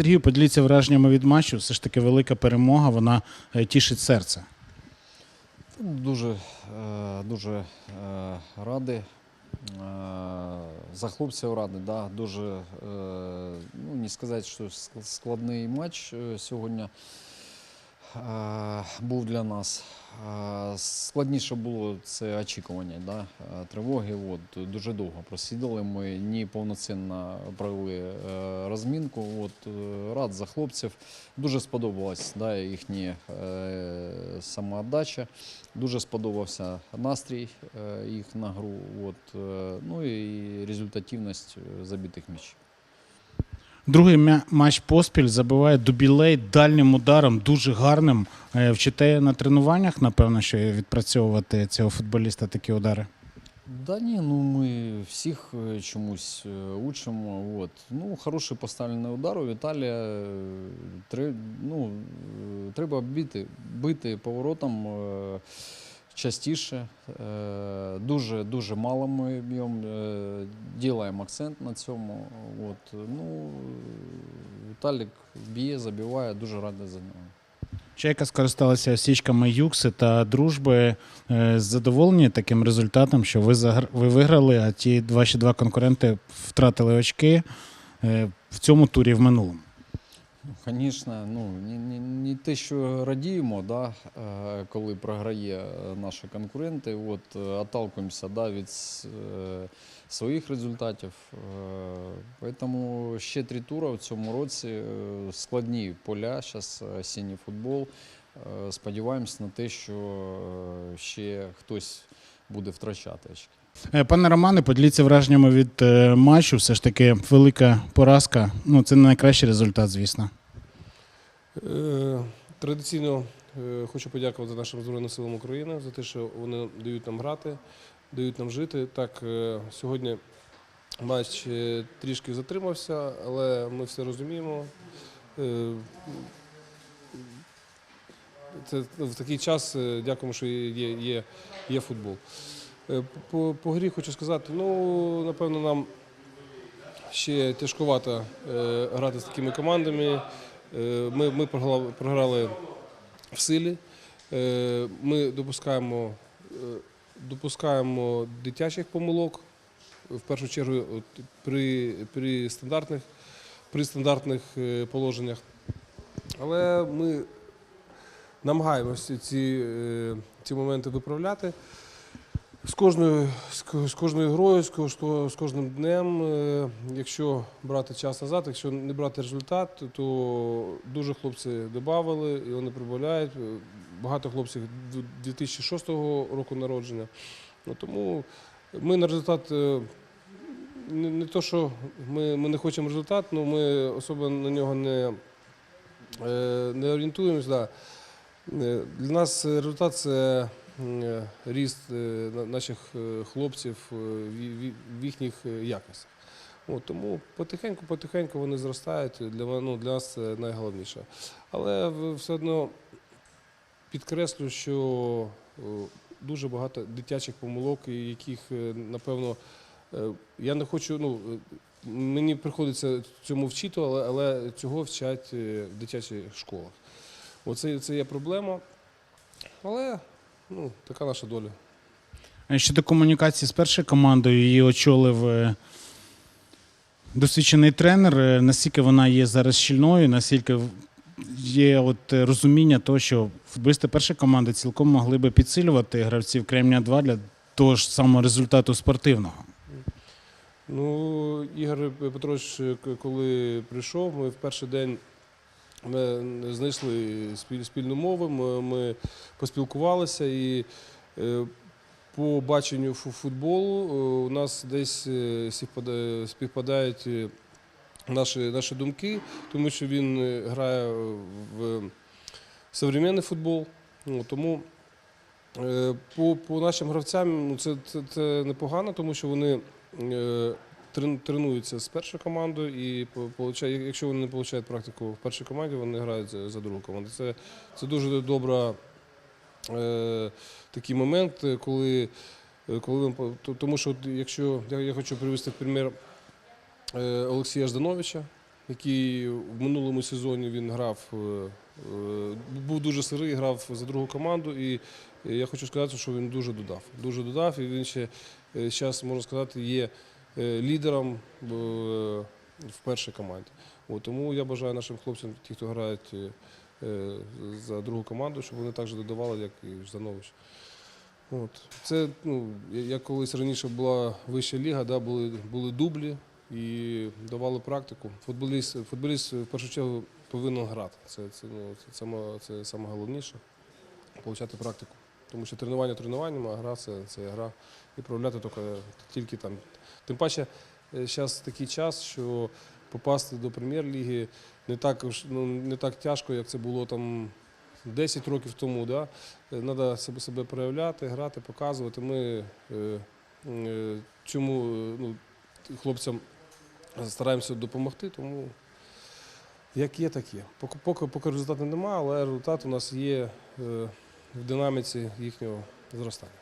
Сергію, поділіться враженнями від матчу. Все ж таки велика перемога, вона е, тішить серце. Дуже, е, дуже е, радий. За хлопців радий, да, дуже, ну, не сказати, що складний матч сьогодні був для нас. Е, Складніше було це очікування да, е, тривоги. От, дуже довго просідали. Ми не повноцінно провели е, розмінку. От, е, рад за хлопців. Дуже сподобалась да, їхня е, самоотдача. Дуже сподобався настрій е, їх на гру. От, е, ну і результативність е, забитих м'ячів. Другий матч поспіль забиває дубілей дальнім ударом, дуже гарним. Е, Вчите на тренуваннях, напевно, що відпрацьовувати цього футболіста такі удари. Да ні, ну ми всіх е, чомусь е, учимо. От. Ну, хороший поставлений удар у Віталія. е, Тре, ну, треба бити, бити поворотом частіше. Е, Дуже, дуже мало ми б'ємо. е, Ділаємо акцент на цьому. От. Ну, Віталік б'є, забиває, дуже радий за нього. Чайка скористалася осічками Юкси та дружби. Е, Задоволені таким результатом, що ви загр... ви виграли, а ті ваші два конкуренти втратили очки в цьому турі в минулому. Звісно, ну, не, не, не те, що радіємо, да, е, коли програє е, наші конкуренти, от, е, отталкуємося да, від своїх результатів. Тому ще три тури в цьому році, складні поля, зараз осінній футбол. Сподіваємось на те, що ще хтось буде втрачати очки. Пане Романе, поділіться враженнями від матчу. Все ж таки велика поразка. Ну, це не найкращий результат, звісно. Е, Традиційно е, хочу подякувати нашим Збройним силам України за те, що вони дають нам грати, дають нам жити. Так, е, сьогодні матч трішки затримався, але ми все розуміємо. Це в такий час дякуємо, що є, є, є футбол. По, по грі хочу сказати, ну, напевно, нам ще тяжкувато грати з такими командами. Е, Ми, ми програли, в силі. Е, Ми допускаємо, е, допускаємо дитячих помилок. В першу чергу при, при, стандартних, при стандартних положеннях. Але ми намагаємося ці, ці моменти виправляти. З кожною, з кожною грою, з кожним днем, е, якщо брати час назад, якщо не брати результат, то дуже хлопці додавали і вони прибавляють. Е, Багато хлопців 2006 року народження. Ну, тому ми на результат е, не, не то, що ми, ми не хочемо результат, але ми особо на нього не, не орієнтуємось. Да. Для нас результат це ріст е, наших е, хлопців е, в їхніх е, якостях. От, тому потихеньку, потихеньку вони зростають. Для, ну, для нас це найголовніше. Але все одно підкреслю, що е, дуже багато дитячих помилок, яких, е, напевно, е, я не хочу. Ну, е, мені приходиться цьому вчити, але, але цього вчать е, в дитячих школах. Оце це є проблема. Але ну, така наша доля. Е, Щодо комунікації з першою командою, її очолив е, досвідчений тренер. Е, Наскільки вона є зараз щільною, наскільки є от е, розуміння того, що футболісти першої команди цілком могли би підсилювати гравців Кремня 2 для того ж самого результату спортивного. Ну, Ігор Петрович, коли прийшов, ми в перший день ми знайшли спіль- спільну мову, ми, ми поспілкувалися і е, по баченню футболу е, у нас десь е, співпадають наші, наші думки, тому що він грає в сучасний футбол. Ну, тому по, по нашим гравцям ну, це, це, це непогано, тому що вони тренуються з першою командою і якщо вони не отримують практику в першій команді, вони грають за, другу команду. Це, це дуже добра е, такий момент, е, коли, е, коли тому що якщо я, я хочу привести примір е, Олексія Ждановича, який в минулому сезоні він грав, е, е, був дуже сирий, грав за другу команду. І е, я хочу сказати, що він дуже додав. Дуже додав, і він ще зараз, можна сказати, є е, лідером е, в першій команді. Тому я бажаю нашим хлопцям, ті, хто грають е, е, за другу команду, щоб вони також додавали, як і Жданович. От. Це, ну, як колись раніше була вища ліга, були, дублі і давали практику. Футболіст, в першу чергу повинен грати. Це, це, ну, отримати практику. Тому що тренування тренуванням, а гра це, це гра. І проявляти тільки, тільки там. Тим паче, зараз такий час, що попасти до прем'єр-ліги не так, ну, не так тяжко, як це було там 10 років тому. Да? Треба себе, себе проявляти, грати, показувати. Ми е, е, цьому е, ну, хлопцям стараємося допомогти, тому як є, так є. Поки, поки, поки результату немає, але результат у нас є е, в динаміці їхнього зростання.